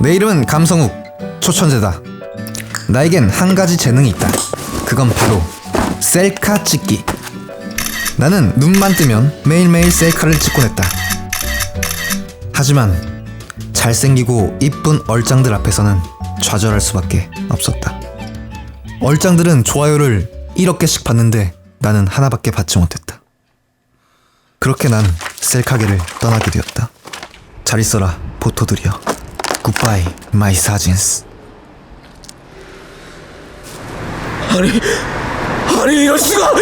내 이름은 감성욱 초천재다. 나에겐 한 가지 재능이 있다. 그건 바로 셀카 찍기. 나는 눈만 뜨면 매일매일 셀카를 찍곤 했다. 하지만 잘생기고 이쁜 얼짱들 앞에서는 좌절할 수밖에 없었다. 얼짱들은 좋아요를 1억 개씩 받는데 나는 하나밖에 받지 못했다. 그렇게 난 셀카계를 떠나게 되었다. 잘 있어라 보토들이여 굿바이 마이 사진스 아니 아니 이럴 수가!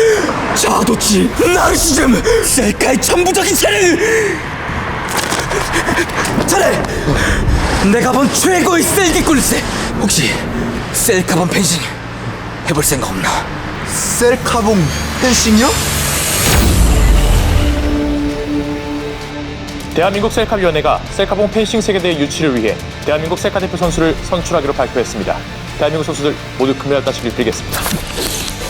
자도치 나르시즘! 셀카의 천부적인 재능 자네 내가 본 최고의 셀기꾼일세 혹시 셀카본 펜싱 해볼 생각 없나? 셀카봉 펜싱이요? 대한민국 셀카위원회가 셀카봉 펜싱 세계대회 유치를 위해 대한민국 셀카 대표 선수를 선출하기로 발표했습니다. 대한민국 선수들 모두 금메달 따시길 빌겠습니다.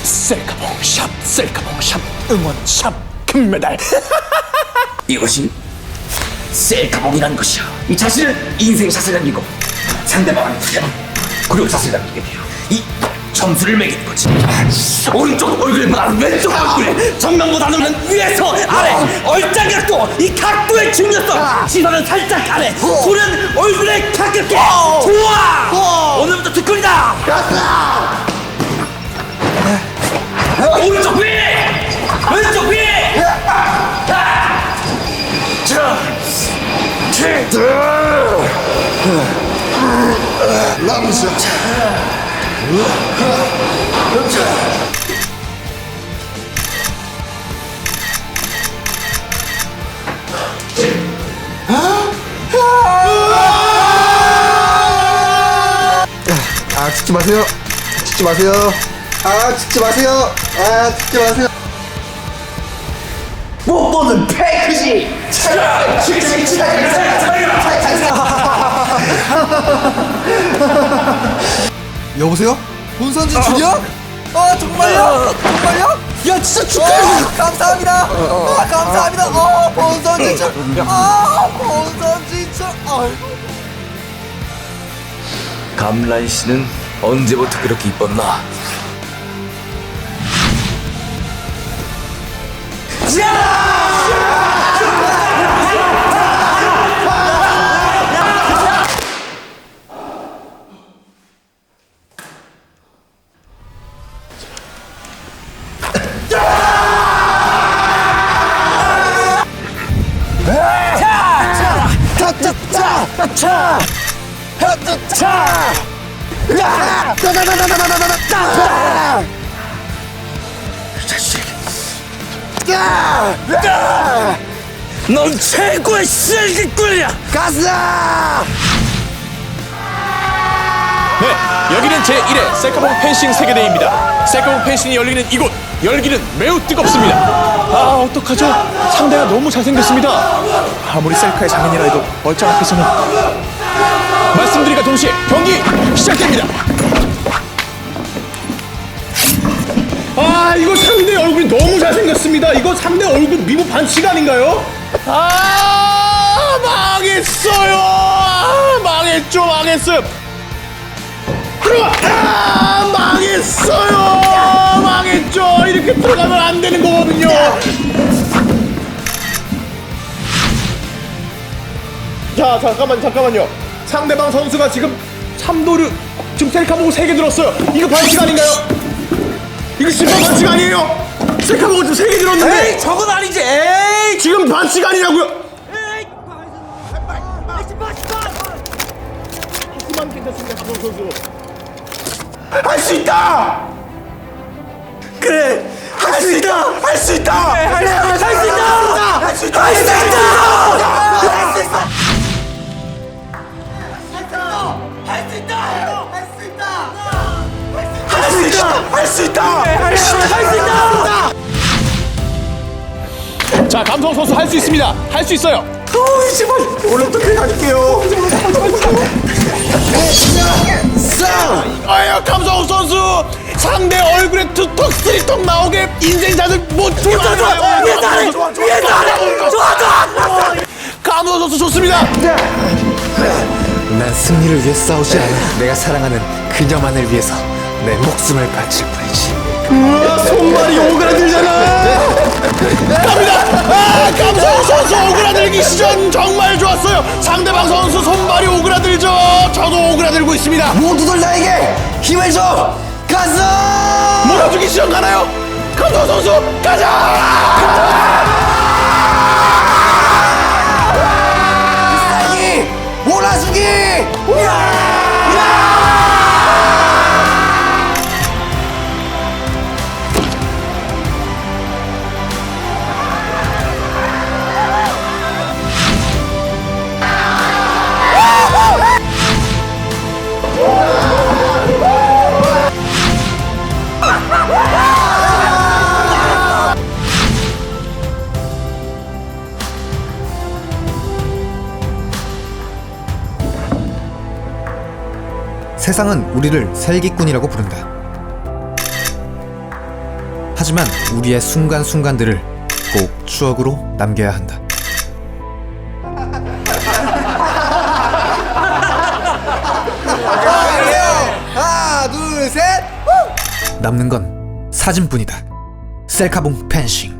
셀카봉 샵 셀카봉 샵 응원 샵 금메달. 이것이 셀카봉이라는 것이야. 이 자신은 인생 샷을 남기고 상대방은 상대방 그리고 샷을 남기게 돼요. 이 점수를 매기는 거지. 오른쪽 얼굴보다는 왼쪽 얼굴에 정면보다는 위에서 각도 이 각도의 중요성 시선은 살짝 아래 손은 얼굴에 가깝게 좋아 오늘부터 득권이다 오른쪽 위! 왼쪽 위! 자, 남자 아 찍지 마세요. 찍지 마세요. 아 찍지 마세요. 아 찍지 마세요. 못 보는 패크지! 여보세요? 본선진 중이야? 아 정말요? 정말요? 야 진짜 축하해. 감사합니다. 아 감사합니다. 어 본선진 아 본선진 아이고. 감란 씨는 언제부터 그렇게 이뻤나? 넌 최고의 실기꾼이야! 가자! 네, 여기는 제1회 셀카봉 펜싱 세계대회입니다. 셀카봉 펜싱이 열리는 이곳 열기는 매우 뜨겁습니다. 아 어떡하죠? 상대가 너무 잘생겼습니다. 아무리 셀카의 장인이라 해도 얼짱 앞에서는 말씀드리기가 동시에 경기 시작됩니다. 아 이거 상대 얼굴이 너무 잘생겼습니다. 이거 상대 얼굴 미모 반칙 아닌가요? 아 망했어요. 아, 망했죠 망했어요. 들어와! 아, 망했어요! 망했죠! 이렇게 들어가면 안 되는 거거든요! 자, 잠깐만, 잠깐만요. 상대방 선수가 지금 참도를 지금 셀카 보고 3개 들었어요. 이거 반칙 아닌가요? 이거 심판 반칙 아니에요? 셀카 보고 지금 3개 들었는데! 에이, 저건 아니지! 에이! 지금 반칙 아니냐고요? 하지만 괜찮습니다, 박성 선수. 할 수 있다! 그래! 할 수 있다! 할 수 있다! 할수 있다! 할수 있다! 할수 있다! 할수 있다! 자, 감성 선수 할 수 있습니다. 할 수 있어요. 어이 제발 오른쪽에 갈게요 아유 감성우 선수 상대 얼굴에 투턱 쓰리턱 나오게 인생샷을 못 찍게 좋아 좋아 위에 잘해 위에 잘해 좋아 좋아 감성우 선수 좋습니다 난난 승리를 위해 싸우지 않아. 내가 사랑하는 그녀만을 위해서 내 목숨을 바칠 뿐이지. 우와 손발이 오그라들잖아. 갑니다. 아 감성 선수 오그라들기 시전 정말 좋았어요. 상대방 선수 손발이 오그라들죠. 저도 오그라들고 있습니다. 모두들 나에게 힘을 줘. 가서. 몰아주기 시전 가나요? 감성 선수. 가자! 이 몰아주기. 세상은 우리를 살기꾼이라고 부른다. 하지만 우리의 순간순간들을 꼭 추억으로 남겨야 한다. 하나 둘 셋. 남는 건 사진뿐이다. 셀카봉 펜싱.